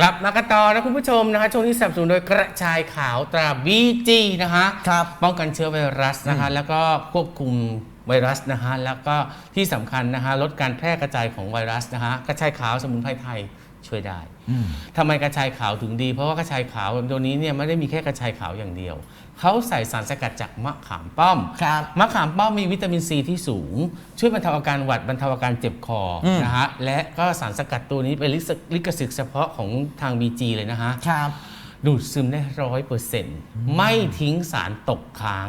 กลับมากันต่อนะคุณผู้ชมนะคะช่วงนี้สนับสนุนโดยกระชายขาวตราบีจีนะคะครับป้องกันเชื้อไวรัสนะคะ แล้วก็ควบคุมไวรัสนะคะแล้วก็ที่สำคัญนะคะลดการแพร่กระจายของไวรัสนะคะกระชายขาวสมุนไพรไทย ช่วยได้ทำไมกระชายขาวถึงดี เพราะว่ากระชายขาวตัวนี้เนี่ยไม่ได้มีแค่กระชายขาวอย่างเดียว เขาใส่สารสกัดจากมะขามป้อมครับมะขามป้อมมีวิตามินซีที่สูง ช่วยบรรเทาอาการหวัดบรรเทาอาการเจ็บคออมนะฮะและก็สารสกัดตัวนี้เป็นลิขลิขสิทธิ์เฉพาะของทาง BG เลยนะฮะครับ ดูดซึมได้ร้อยเปอร์เซ็นต์ไม่ทิ้งสารตกค้าง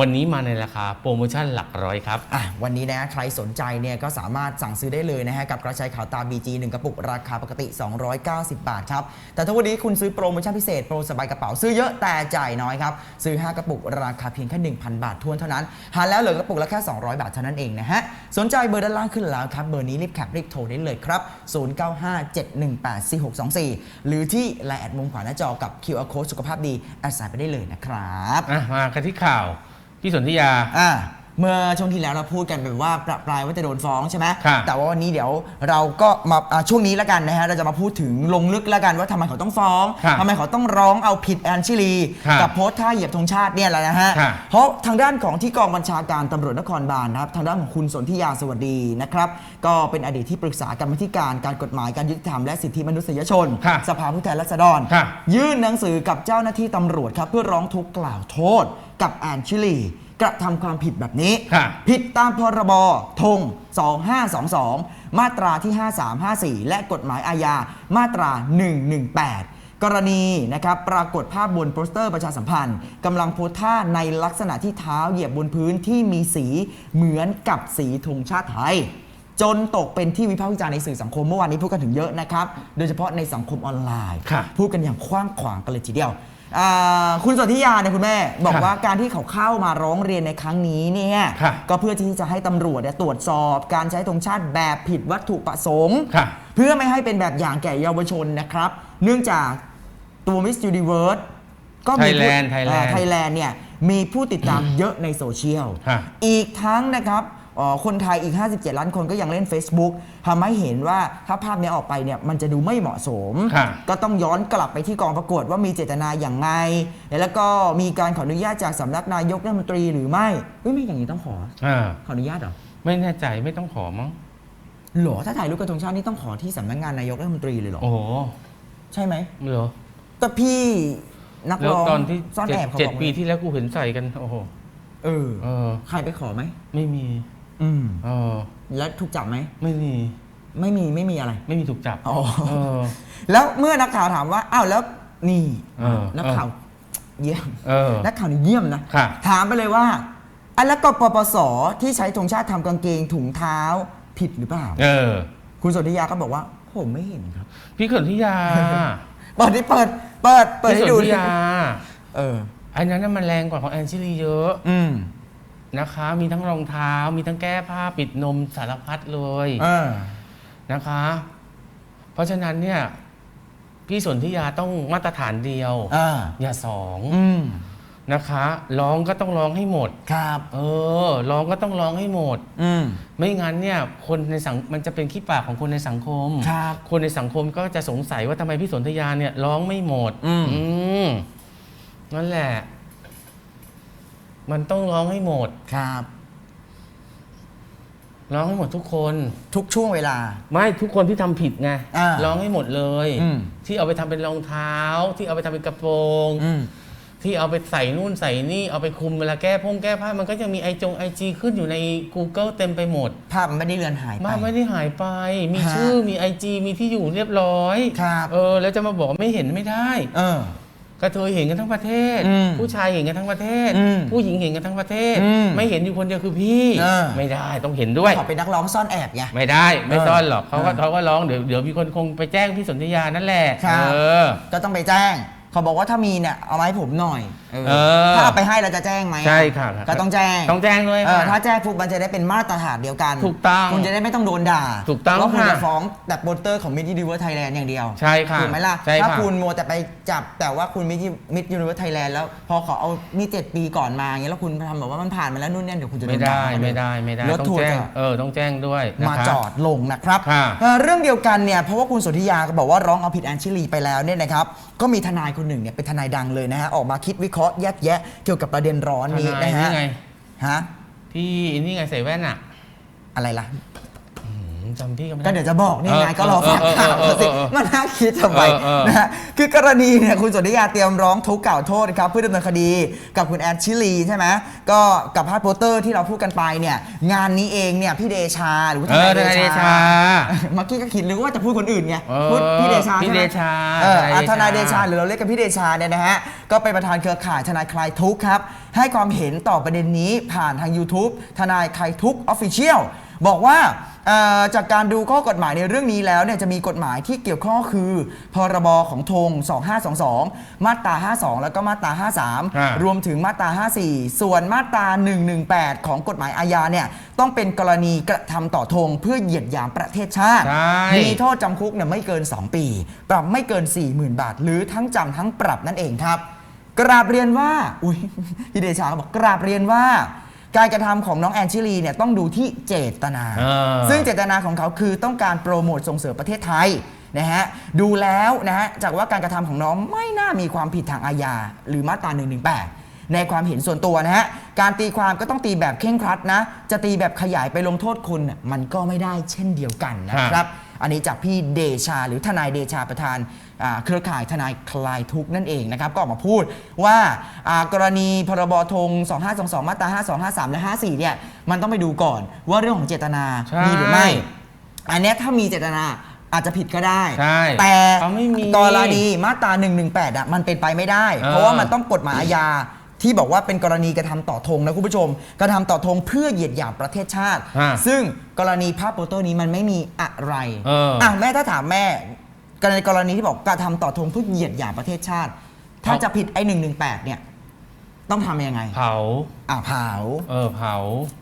วันนี้มาในราคาโปรโมชั่นหลักร้อยครับอะวันนี้นะใครสนใจเนี่ยก็สามารถสั่งซื้อได้เลยนะฮะกับกระชายขาวตา BG 1กระปุกราคาปกติ 290 บาทครับ แต่ถ้าวันนี้คุณซื้อโปรโมชั่นพิเศษโปรสบายกระเป๋าซื้อเยอะแต่จ่ายน้อยครับ ซื้อ 5 กระปุกราคาเพียงแค่ 1,000 บาททวนเท่านั้น หารแล้วเหลือกระปุกละแค่ 200 บาทเท่านั้นเองนะฮะสนใจเบอร์ด้านล่างขึ้นแล้วครับเบอร์นี้รีบแคปรีบโทรได้เลยครับ0957184624 หรือที่ไลน์แอดมุมขวาหน้าจอกับ QR code สุขภาพดีแอดสายไปได้เลยนะครับ อะมากันที่ข่าวพี่สนธิยา อ่า เมื่อช่วงที่แล้วเราพูดกันแบบว่าประปรายว่าจะโดนฟ้องใช่ไหมค่ะแต่ว่าวันนี้เดี๋ยวเราก็มาอ่าช่วงนี้แล้วกันนะฮะเราจะมาพูดถึงลงลึกแล้วกันว่าทำไมเขาต้องฟ้องค่ะทำไมเขาต้องร้องเอาผิดแอนชิลีค่ะกับโพสต์ท่าเหยียบธงชาติเนี่ยแหละนะฮะค่ะเพราะทางด้านของที่กองบัญชาการตำรวจนครบาลนะครับ ทางด้านของคุณสนธิยาสวัสดีนะครับ ก็เป็นอดีตที่ปรึกษากรรมธิการการกฎหมายการยุติธรรมและสิทธิมนุษยชนค่ะสภาผู้แทนราษฎรค่ะยื่นหนังสือกับเจ้าหน้าที่ตำรวจครับ เพื่อร้องทุกข์กล่าวโทษกับแอนชิลี กระทำความผิดแบบนี้ ค่ะ ผิดตามพรบธง2522 มาตราที่ 5354 และกฎหมายอาญามาตรา 118 กรณีนะครับปรากฏภาพบนโปสเตอร์ประชาสัมพันธ์กำลังโพสท่าในลักษณะที่เท้าเหยียบบนพื้นที่มีสีเหมือนกับสีธงชาติไทย จนตกเป็นที่วิพากษ์วิจารณ์ในสื่อสังคมเมื่อวานนี้พูดกันถึงเยอะนะครับ โดยเฉพาะในสังคมออนไลน์ ค่ะ พูดกันอย่างกว้างขวางกันเลยทีเดียว อ่าคุณสนธิยาเนี่ยคุณแม่ บอกค่ะว่าการที่เขาเข้ามาร้องเรียนในครั้งนี้เนี่ยค่ะก็เพื่อที่จะให้ตำรวจเนี่ยตรวจสอบการใช้ธงชาติแบบผิดวัตถุประสงค์ ค่ะ เพื่อไม่ให้เป็นแบบอย่างแก่เยาวชนนะครับ เนื่องจากตัวมิส s u นิเวิร์สก็มีผู้ Thailand Thailand ไทยแลนด์เนี่ยมีผู้ติดตามเยอะในโซเชียลค่ะอีกทั้งนะครับเอ่อคนไทยอีก 57 ล้านคนก็ยังเล่น Facebook ทำให้เห็นว่าถ้าภาพนี้ออกไปเนี่ยมันจะดูไม่เหมาะสม ค่ะ ก็ต้องย้อนกลับไปที่กองประกวดว่ามีเจตนาอย่างไงแล้วก็มีการขออนุญาตจากสำนักนายกรัฐมนตรีหรือไม่เฮ้ยไม่อย่างนี้ต้องขอ อ่าขออนุญาตเหรอไม่แน่ใจไม่ต้องขอมั้งหรอถ้าถ่ายรูปกระทงชาตินี่ต้องขอที่สำนักงานนายกรัฐมนตรีเลยเหรอโอ้โหใช่ไหมเหรอก็พี่นักแล้วร้องตอนที่ซ่อนเจ็แอดบเขาเจ็ดบอกปีที่แล้วกูเห็นใส่กันโอ้โหเออเออ ใครไปขอไหม ไม่มี อืมเออ แล้วถูกจับไหม ไม่มี ไม่มีไม่มีอะไร ไม่มีถูกจับอ๋อ เออ แล้วเมื่อนักข่าวถามว่า อ้าว แล้วนี่เออนักข่าวเยี่ยมเออนักข่าวนี่เยี่ยมนะ ค่ะ ถามไปเลยว่าอันแล้วก็ปปสที่ใช้ธงชาติทำกางเกงถุงเท้าผิดหรือเปล่า เออ คุณสนธิยาก็บอกว่า ผมไม่เห็นครับ พี่สนธิยาเปิดดิเปิด เปิด เปิดพี่ให้สนดูธิยา เออ อันนั้นน่ะมันแรงกว่าของแอนชิลีเยอะ อืม นะคะ มีทั้งรองเท้า มีทั้งแก้ผ้าปิดนมสารพัดเลยเออนะคะ เพราะฉะนั้นเนี่ย พี่สนธิยาต้องมาตรฐานเดียว อ่าอย่าสองอืมนะคะร้องก็ต้องร้องให้หมด ครับเออร้องก็ต้องร้องให้หมด อืม ไม่งั้นเนี่ยคนในสังมันจะเป็นขี้ปากของคนในสังคมครับคนในสังคมก็จะสงสัยว่าทำไมพี่สนธยาเนี่ยร้องไม่หมดอืม มนั่นแหละ มันต้องร้องให้หมด ครับ ร้องให้หมดทุกคน ทุกช่วงเวลา ไม่ทุกคนที่ทำผิดไงอ่าร้องให้หมดเลย อืม ที่เอาไปทำเป็นรองเท้า ที่เอาไปทำเป็นกระโปรง อืม ที่เอาไปใส่นู่นใส่นี่เอาไปคลุมเวลาแก้พงแก้ผ้ามันก็จะมีไอจงไอจีขึ้นอยู่ใน Google เต็มไปหมดภาพมันไม่ได้เลือนหายไป บ้านไม่ได้หายไป มีฮะชื่อมีไอจีมีที่อยู่เรียบร้อยครับ เออ แล้วจะมาบอกว่าไม่เห็นไม่ได้ เออ กระเทยเห็นกันทั้งประเทศ อืมผู้ชายเห็นกันทั้งประเทศ อืมผู้หญิงเห็นกันทั้งประเทศ อืมไม่เห็นอยู่คนเดียวคือพี่เออไม่ได้ต้องเห็นด้วย ขอเป็นนักร้องซ่อนแอบไง ไม่ได้ไม่เออซ่อนหรอกเขาก็เออเขาก็ร้องเดี๋ยวเดี๋ยวมีคนคงไปแจ้งพี่สนธยานั่นแหละครับ เออ ก็ต้องไปแจ้งเขาบอกว่าถ้ามีเนี่ยเอามาให้ผมหน่อยเออเออถ้าเอาไปให้เราจะแจ้งไหมใช่ค่ะก็ต้องแจ้งต้องแจ้งด้วยเออค่ะถ้าแจ้งปุ๊บมันจะได้เป็นมาตรฐานเดียวกันถูกต้องคุณจะได้ไม่ต้องโดนด่าถูกต้องว่าคุณค่ะจะฟ้องแต่โปสเตอร์ของมิ s ยูนิเวิร์สไทยแลนด์อย่างเดียวใช่ค่ะถูกไหมล่ะใช่ถ้าค่ะคุณมัวแต่ไปจับแต่ว่าคุณมิ s ยูนิเวิร์สไทยแลนด์แล้วพอเขาเอามีเจ็ดปีก่อนมาอย่างเงี้ยแล้วคุณทำแบบว่ามันผ่านมาแล้วนู่นนี่เดี๋ยวคุณจะโดไม่นได้ด่าเขาเลยไม่ได้ไม่ได้รถต้องทัวร์แจ้งจะ เออต้องแจ้งด้วยนะคะมาจอดลงนะครับค่ะเอ่อเรื่องเดียวกันเนี่ยเพราะว่าคุณสนธิยาก็บอกว่าร้องเอาผิดแอนชิลีไปแล้วเนี่ยนะครับก็มีทนายคนหนึ่งเนี่ยเป็นทนายดังเลยนะฮะออกมาคิดวิเคราะห์แยกแยะเกี่ยวกับประเด็นร้อนนี้ทนายนะฮะนี่ไงฮะที่นี่ไงใส่แว่นอะอะไรล่ะอืม จำพี่ก็ไม่ก็ได้ เดี๋ยวจะบอกนี่ไงเออก็รอฟังเออข่าวเออสิเออเออมันน่าคิดทำไมเออเออนะฮะคือกรณีเนี่ยคุณสนธิยาเตรียมร้องทุกข์กล่าวโทษนะครับเพื่อดำเนินคดีกับคุณแอนชิลีใช่ไหมก็กับภาพโปสเตอร์ที่เราพูดกันไปเนี่ยงานนี้เองเนี่ยพี่เดชาหรือว่าทนายเออทนายเดชาเมื่อกี้ก็คิดหรือว่าจะพูดคนอื่นไงเออพูดพี่เดชาพี่ใช่ไหมเดชาเอออะททนายนายเดเดชา ชา หรือเราเรียกกันพี่เดชาเนี่ยนะฮะ ก็เป็นประธานเครือข่ายทนายคลายทุกข์ครับ ให้ความเห็นต่อประเด็นนี้ผ่านทาง YouTube ทนายคลายทุกข์ออฟฟิเชียล บอกว่าเอ่อจากการดูข้อกฎหมายในเรื่องนี้แล้วเนี่ยจะมีกฎหมายที่เกี่ยวข้องคือ พรบของธง 2522 มาตรา 52 แล้วก็มาตรา อ่า53 รวมถึงมาตรา 54 ส่วนมาตรา 118 ของกฎหมายอาญาเนี่ยต้องเป็นกรณีกระทำต่อธงเพื่อเหยียดหยามประเทศชาติ ใช่ มีโทษจำคุกเนี่ยไม่เกิน 2 ปี ปรับไม่เกิน 40,000 บาท หรือทั้งจำทั้งปรับนั่นเองครับ กราบเรียนว่า อุ้ยพี่เดชาก็บอกกราบเรียนว่า การกระทำของน้องแอนชิลีเนี่ยต้องดูที่เจตนาเออซึ่งเจตนาของเขาคือต้องการโปรโมทส่งเสริมประเทศไทยนะฮะดูแล้วนะฮะจากว่าการกระทำของน้องไม่น่ามีความผิดทางอาญาหรือมาตรา118 ในความเห็นส่วนตัวนะฮะการตีความก็ต้องตีแบบเคร่งครัดนะ จะตีแบบขยายไปลงโทษคุณน่ะมันก็ไม่ได้เช่นเดียวกันนะครับ อันนี้จากพี่เดชา หรือทนายเดชาประธานอ่าเครือข่ายทนายคลายทุกข์นั่นเองนะครับก็ออกมาพูดว่าอ่ากรณีพรบธง 2522 มาตรา52 53 และ 54 เนี่ยมันต้องไปดูก่อนว่าเรื่องของเจตนาใช่มีหรือไม่ อันเนี้ยถ้ามีเจตนาอาจจะผิดก็ได้ใช่แต่เขาไม่มีกรณีมาตรา 118อะมันเป็นไปไม่ได้เออเพราะว่ามันต้องกฎหมายอาญา ที่บอกว่าเป็นกรณีกระทำต่อธงนะคุณผู้ชม กระทำต่อธงเพื่อเหยียดหยามประเทศชาติ ฮะซึ่งกรณีภาพโปสเตอร์นี้มันไม่มีอะไรเอออะแม่ถ้าถามแม่กรณีกรณีที่บอกกระทำต่อธงเพื่อเหยียดหยามประเทศชาติ ถ้าจะผิดไอ้หนึ่งหนึ่งแปดเนี่ยต้องทำยังไงเผา อ่าเผาเออเผา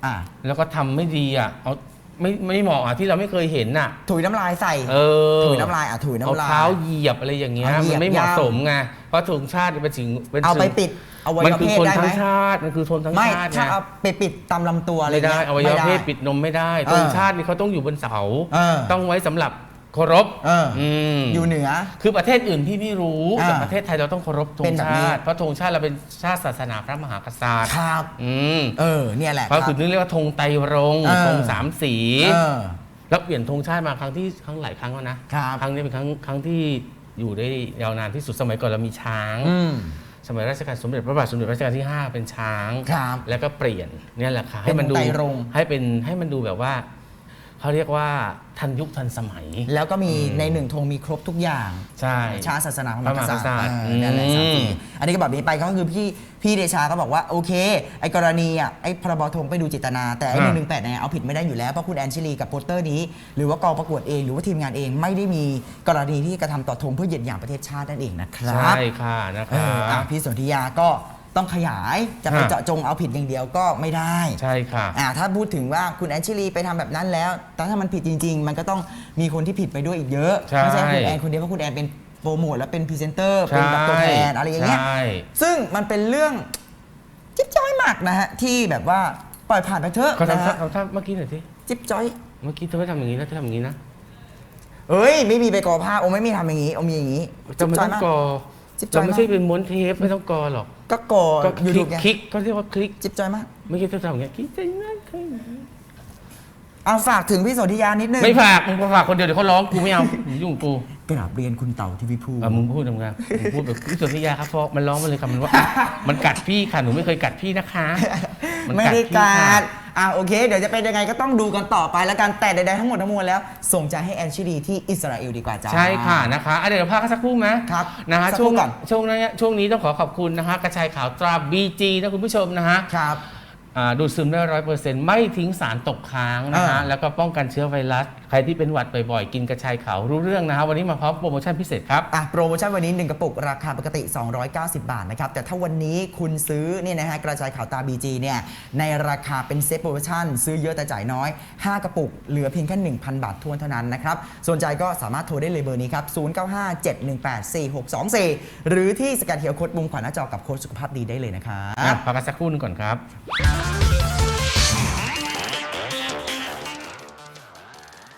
อ่าแล้วก็ทำไม่ดีอะเอาไม่ไม่เหมาะอะที่เราไม่เคยเห็นน่ะ ถุยน้ำลายใส่ เออถุยน้ำลายอะถุยน้ำลายเอาเท้าเหยียบอะไรอย่างเงี้ยเอาเหยีมัยบนไม่เหมาะย่างสมไงเพราะธงชาติเป็นสิ่งเป็นเอาไปสิ่งปิด อวัยมันวะคือเพศคนได้ทั้ไหมงชาติ มันคือคนทั้งไม่ชาติถ้าไงเอาไปปิดตามลำตัวอะไรไม่ได้เงี้ย อวัยวะเพศไม่ไปิดนมไม่ได้เออธงชาตินี่เขาต้องอยู่บนเสา เออต้องไว้สำหรับเคารพเอออมอยู่เหนือ คือประเทศอื่นพี่ไม่รู้อ่าแต่ประเทศไทยเราต้องเคารพธเป็งนแบบนี้ ชาติ เพราะธงชาติเราเป็นชาติศาสนาพระมหากษัตริย์ครับ อืมเออ เนี่ยแหละเพราะคคืรัอบนึกเรียกว่าธงไตรรงค์เออ ธงสามสี เออ แล้วเปลี่ยนธงชาติมาครั้งที่ครั้งหลายครั้งแล้วนะครับ ครั้งนี้เป็นครั้งครั้งที่อยู่ได้ยาวนานที่สุดสมัยก่อนเรามีช้าง อืม สมัยรัชกาลสมเด็จพระบาทสมเด็จรัชกาลที่ 5 เป็นช้าง ครับแล้วก็เปลี่ยนเนี่ยแหละค่ะเป็นให้มันดูไตรรงค์ ให้เป็นให้มันดูแบบว่า เขาเรียกว่าทันยุคทันสมัย แล้วก็มีในหนึ่งธงมีครบทุกอย่างใช่ชาติศาสนาพระมหากษัตริย์พระมหากษัตริย์เออนั่นแหละอืมสามสีอันนี้ก็แบบนี้ไปก็คือพี่พี่เดชาก็บอกว่าโอเค ไอ้กรณีอะไอ้พรบธงไปดูเจตนา แต่ไอ้หนึ่งหนึ่งแปดเนี่ยเอาผิดไม่ได้อยู่แล้วเพราะคุณแอนชิลีกับโปสเตอร์นี้ หรือว่ากองประกวดเองหรือว่าทีมงานเองไม่ได้มีกรณีที่กระทำต่อธงเพื่อเหยียดหยามประเทศชาตินั่นเองนะครับใช่ค่ะนะคเอออะะพี่สนธิยาก็ ต้องขยายจะไปฮะ เจาะจงเอาผิดอย่างเดียวก็ไม่ได้ใช่ค่ะ อ่าถ้าพูดถึงว่าคุณแอนชิลีไปทำแบบนั้นแล้ว แต่ถ้ามันผิดจริง ๆ มันก็ต้องมีคนที่ผิดไปด้วยอีกเยอะใช่ ไม่ใช่คุณแอนคนเดียวเพราะคุณแอนเป็นโปรโมทแล้วเป็นพรีเซนเตอร์เป็นแบบตัวแทนอะไรอย่างเงี้ย ใช่ ซึ่งมันเป็นเรื่องจิ๊บจ้อยมากนะฮะ ที่แบบว่าปล่อยผ่านไปเถอะเขานะทำฮะเขาทำเมื่อกี้หน่อยสิจิ๊บจ้อย เมื่อกี้เธอไม่ทำอย่างนี้นะเธอทำอย่างนี้นะเอ้ย ไม่มีไปกอผ้าโอไม่มีทำอย่างนี้โอมีอย่างนี้จะไม่ต้องมากกอ จิ๊บจ้เราอยไม่มากใช่เป็นม้วนเทปไม่ต้องกอหรอกก็กอก็คยูลิทูกบไงคลิกก็เรียกว่าคลิกจิ๊บจ้อยมากเมื่อกี้เธอทำอย่างเงี้ยคลิกใจมากเลยเอาฝากถึงพี่โสธิยานิดนึงไม่ฝากมึงฝากคนเดียวเดี๋ยวเขาร้องกูไม่เอามึงยุ่งกับกูกราบเรียนคุณเต่าทีวีพูเออมึงพูดทำงานมึงพูดแบบพี่สุธิยาครับฟอกมันร้องมาเลยค่ะมันว่า มันกัดพี่ค่ะหนูไม่เคยกัดพี่นะคะนไม่ได้พี่กาค่ะร อ่าโอเค เดี๋ยวจะเป็นยังไงก็ต้องดูกันต่อไปแล้วกันแต่ใดๆทั้งหมดทั้งมวลแล้ว ส่งใจให้แอนชิลีที่อิสราเอลดีกว่าจ้า ใช่ค่ะนะคะอะเดี๋ยวเราพักกันสักครู่ไหมครับนะฮะสักคช่รู่วงก่อน ช่วงนี้ช่วงนี้ต้องขอขอบคุณนะฮะกระชายขาวตรา BG นะคุณผู้ชมนะฮะ ครับ อ่าดูดซึมได้ร้อยเปอร์เซ็นต์ไม่ทิ้งสารตกค้างนะฮะ อ่าแล้วก็ป้องกันเชื้อไวรัสไข รที่เป็นหวัดบ่อยๆ กินกระชายขาวรู้เรื่องนะฮะวันนี้มาพร้อมโปรโมชั่นพิเศษครับอะโปรโมชั่นวันนี้ 1 กระปุกราคาปกติ 290 บาทนะครับแต่ถ้าวันนี้คุณซื้อเนี่ยนะฮะกระจายข่าวตา BG เนี่ยในราคาเป็นเซ็ตโปรโมชั่น ซื้อเยอะแต่จ่ายน้อย 5 กระปุกเหลือเพียงแค่1,000 บาททวนเท่านั้นนะครับสนใจก็สามารถโทรได้เลยเบอร์นี้ครับ0957184624 หรือที่สแกนเคียร์โค้ดมุมขวาหน้าจอกับโค้ดสุขภาพดีได้เลยนะครับอะพักกันสักครู่หนึงก่อนครับ